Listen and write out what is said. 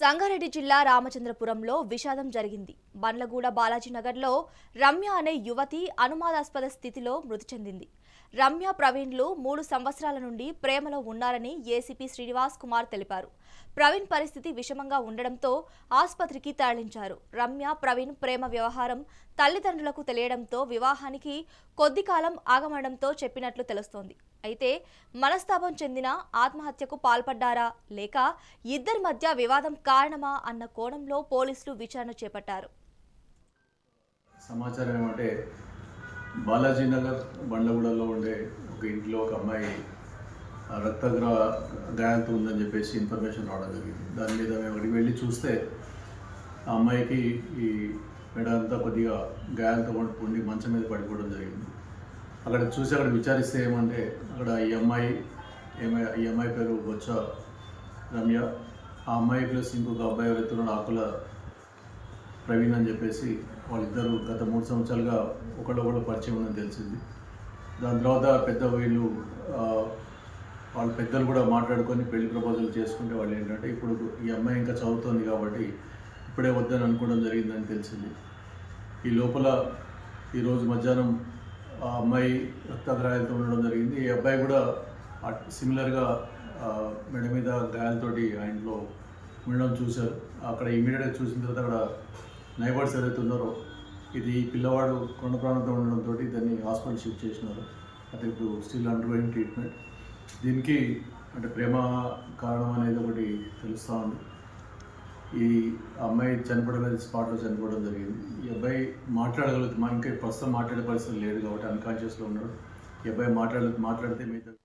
సంగారెడ్డి జిల్లా రామచంద్రపురంలో విషాదం జరిగింది. బండ్లగూడ బాలాజీనగర్లో రమ్య అనే యువతి అనుమానాస్పద స్థితిలో మృతి చెందింది. రమ్య ప్రవీణ్లు మూడు సంవత్సరాల నుండి ప్రేమలో ఉన్నారని ఏసీపీ శ్రీనివాస్ కుమార్ తెలిపారు. ప్రవీణ్ పరిస్థితి విషమంగా ఉండడంతో ఆసుపత్రికి తరలించారు. రమ్య ప్రవీణ్ ప్రేమ వ్యవహారం తల్లిదండ్రులకు తెలియడంతో వివాహానికి కొద్ది కాలం ఆగమనడంతో చెప్పినట్లు తెలుస్తోంది. అయితే మనస్తాపం చెందిన ఆత్మహత్యకు పాల్పడ్డారా లేక ఇద్దరి మధ్య వివాదం కారణమా అన్న కోణంలో పోలీసులు విచారణ చేపట్టారు. సమాచారం ఏమంటే బాలాజీ నగర్ ఉండే ఒక ఇంట్లో ఒక అమ్మాయి ఆ, రక్తగ్ర గాయాలతో ఉందని చెప్పేసి ఇన్ఫర్మేషన్ రావడం జరిగింది. దాని మీద మేము అక్కడికి వెళ్ళి చూస్తే ఆ అమ్మాయికి ఈ మెడ అంతా కొద్దిగా గాయాలతో ఉండి మంచం మీద పడిపోవడం జరిగింది. అక్కడ చూసి అక్కడ విచారిస్తే ఏమంటే అక్కడ ఈ అమ్మాయి ఏమై ఈ అమ్మాయి పేరు బొచ్చ రమ్య. ఆ అమ్మాయి ప్లస్ ఇంకొక అబ్బాయి ఎవరైతున్నాడు ఆకుల ప్రవీణ్ అని చెప్పేసి వాళ్ళిద్దరూ గత మూడు సంవత్సరాలుగా ఒకళ్ళొకళ్ళు పరిచయం ఉందని తెలిసింది. దాని తర్వాత పెద్ద వీళ్ళు వాళ్ళ పెద్దలు కూడా మాట్లాడుకొని పెళ్ళి ప్రపోజల్ చేసుకుంటే వాళ్ళు ఏంటంటే ఇప్పుడు ఈ అమ్మాయి ఇంకా చదువుతోంది కాబట్టి ఇప్పుడే వద్దని అనుకోవడం జరిగిందని తెలిసింది. ఈ లోపల ఈరోజు మధ్యాహ్నం ఆ అమ్మాయి రక్తగాయాలతో ఉండడం జరిగింది. ఈ అబ్బాయి కూడా సిమిలర్గా మెడ మీద గాయాలతోటి ఆ ఇంట్లో ఉండడం చూశారు. అక్కడ ఇమీడియట్గా చూసిన తర్వాత అక్కడ నైబర్స్ ఎవరైతే ఉన్నారో ఇది పిల్లవాడు కొండ ప్రాణంతో ఉండడంతో దాన్ని హాస్పిటల్ షిఫ్ట్ చేసినారు. అది ఇప్పుడు స్టిల్ అండర్గోయింగ్ ట్రీట్మెంట్. దీనికి అంటే ప్రేమ కారణం అనేది ఒకటి తెలుస్తూ ఉంది. ఈ అమ్మాయి చనిపోవడం అనేది స్పాట్లో చనిపోవడం జరిగింది. ఈ అబ్బాయి మాట్లాడగలుగుతుంది మా ఇంకా ప్రస్తుతం మాట్లాడే పరిస్థితి లేదు కాబట్టి అన్కాన్షియస్లో ఉన్నాడు. ఈ అబ్బాయి మాట్లాడ మాట్లాడితే మిగతా